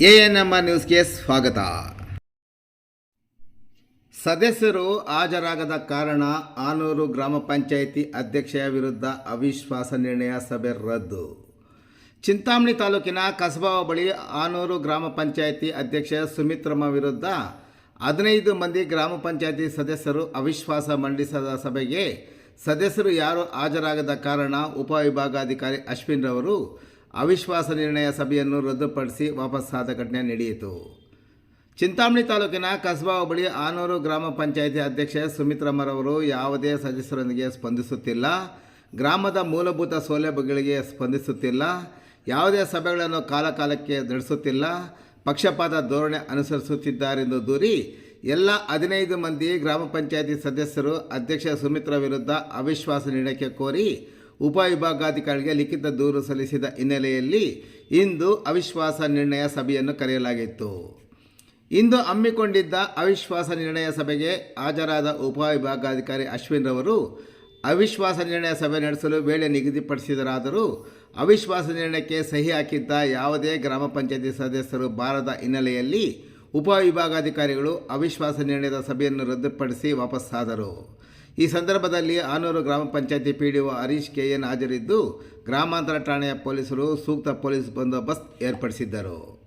A N ನ್ಯೂಸ್ಗೆ ಸ್ವಾಗತ. ಸದಸ್ಯರು ಹಾಜರಾಗದ ಕಾರಣ ಆನೂರು ಗ್ರಾಮ ಪಂಚಾಯಿತಿ ಅಧ್ಯಕ್ಷೆಯ ವಿರುದ್ಧ ಅವಿಶ್ವಾಸ ನಿರ್ಣಯ ಸಭೆ ರದ್ದು. ಚಿಂತಾಮಣಿ ತಾಲೂಕಿನ ಕಸಬಾವ ಬಳಿ ಆನೂರು ಗ್ರಾಮ ಪಂಚಾಯಿತಿ ಅಧ್ಯಕ್ಷೆ ಸುಮಿತ್ರಮ್ಮ ವಿರುದ್ಧ ಹದಿನೈದು ಮಂದಿ ಗ್ರಾಮ ಪಂಚಾಯಿತಿ ಸದಸ್ಯರು ಅವಿಶ್ವಾಸ ಮಂಡಿಸದ ಸಭೆಗೆ ಸದಸ್ಯರು ಯಾರು ಹಾಜರಾಗದ ಕಾರಣ ಉಪವಿಭಾಗಾಧಿಕಾರಿ ಅಶ್ವಿನ್ ರವರು ಅವಿಶ್ವಾಸ ನಿರ್ಣಯ ಸಭೆಯನ್ನು ರದ್ದುಪಡಿಸಿ ವಾಪಸ್ಸಾದ ಘಟನೆ ನಡೆಯಿತು. ಚಿಂತಾಮಣಿ ತಾಲೂಕಿನ ಕಸ್ಬಾ ಹೋಬಳಿ ಆನೂರು ಗ್ರಾಮ ಪಂಚಾಯಿತಿ ಅಧ್ಯಕ್ಷೆ ಸುಮಿತ್ರಮ್ಮರವರು ಯಾವುದೇ ಸದಸ್ಯರೊಂದಿಗೆ ಸ್ಪಂದಿಸುತ್ತಿಲ್ಲ. ಗ್ರಾಮದ ಮೂಲಭೂತ ಸೌಲಭ್ಯಗಳಿಗೆ ಸ್ಪಂದಿಸುತ್ತಿಲ್ಲ. ಯಾವುದೇ ಸಭೆಗಳನ್ನು ಕಾಲಕಾಲಕ್ಕೆ ನಡೆಸುತ್ತಿಲ್ಲ. ಪಕ್ಷಪಾತ ಧೋರಣೆ ಅನುಸರಿಸುತ್ತಿದ್ದಾರೆಂದು ದೂರಿ ಎಲ್ಲ ಹದಿನೈದು ಮಂದಿ ಗ್ರಾಮ ಪಂಚಾಯಿತಿ ಸದಸ್ಯರು ಅಧ್ಯಕ್ಷ ಸುಮಿತ್ರ ವಿರುದ್ಧ ಅವಿಶ್ವಾಸ ನಿರ್ಣಯಕ್ಕೆ ಕೋರಿ ಉಪವಿಭಾಗಾಧಿಕಾರಿಗೆ ಲಿಖಿತ ದೂರು ಸಲ್ಲಿಸಿದ ಹಿನ್ನೆಲೆಯಲ್ಲಿ ಇಂದು ಅವಿಶ್ವಾಸ ನಿರ್ಣಯ ಸಭೆಯನ್ನು ಕರೆಯಲಾಗಿತ್ತು. ಇಂದು ಹಮ್ಮಿಕೊಂಡಿದ್ದ ಅವಿಶ್ವಾಸ ನಿರ್ಣಯ ಸಭೆಗೆ ಹಾಜರಾದ ಉಪವಿಭಾಗಾಧಿಕಾರಿ ಅಶ್ವಿನ್ ರವರು, ಅವಿಶ್ವಾಸ ನಿರ್ಣಯ ಸಭೆ ನಡೆಸಲು ವೇಳೆ ನಿಗದಿಪಡಿಸಿದರಾದರೂ ಅವಿಶ್ವಾಸ ನಿರ್ಣಯಕ್ಕೆ ಸಹಿ ಹಾಕಿದ್ದ ಯಾವುದೇ ಗ್ರಾಮ ಪಂಚಾಯತಿ ಸದಸ್ಯರು ಬಾರದ ಹಿನ್ನೆಲೆಯಲ್ಲಿ ಉಪವಿಭಾಗಾಧಿಕಾರಿಗಳು ಅವಿಶ್ವಾಸ ನಿರ್ಣಯದ ಸಭೆಯನ್ನು ರದ್ದುಪಡಿಸಿ ವಾಪಸ್ಸಾದರು. ಈ ಸಂದರ್ಭದಲ್ಲಿ ಆನೂರು ಗ್ರಾಮ ಪಂಚಾಯತಿ P D O Harish K N ಹಾಜರಿದ್ದು ಗ್ರಾಮಾಂತರ ಠಾಣೆಯ ಪೊಲೀಸರು ಸೂಕ್ತ ಪೊಲೀಸ್ ಬಂದೋಬಸ್ತ್ ಏರ್ಪಡಿಸಿದ್ದರು.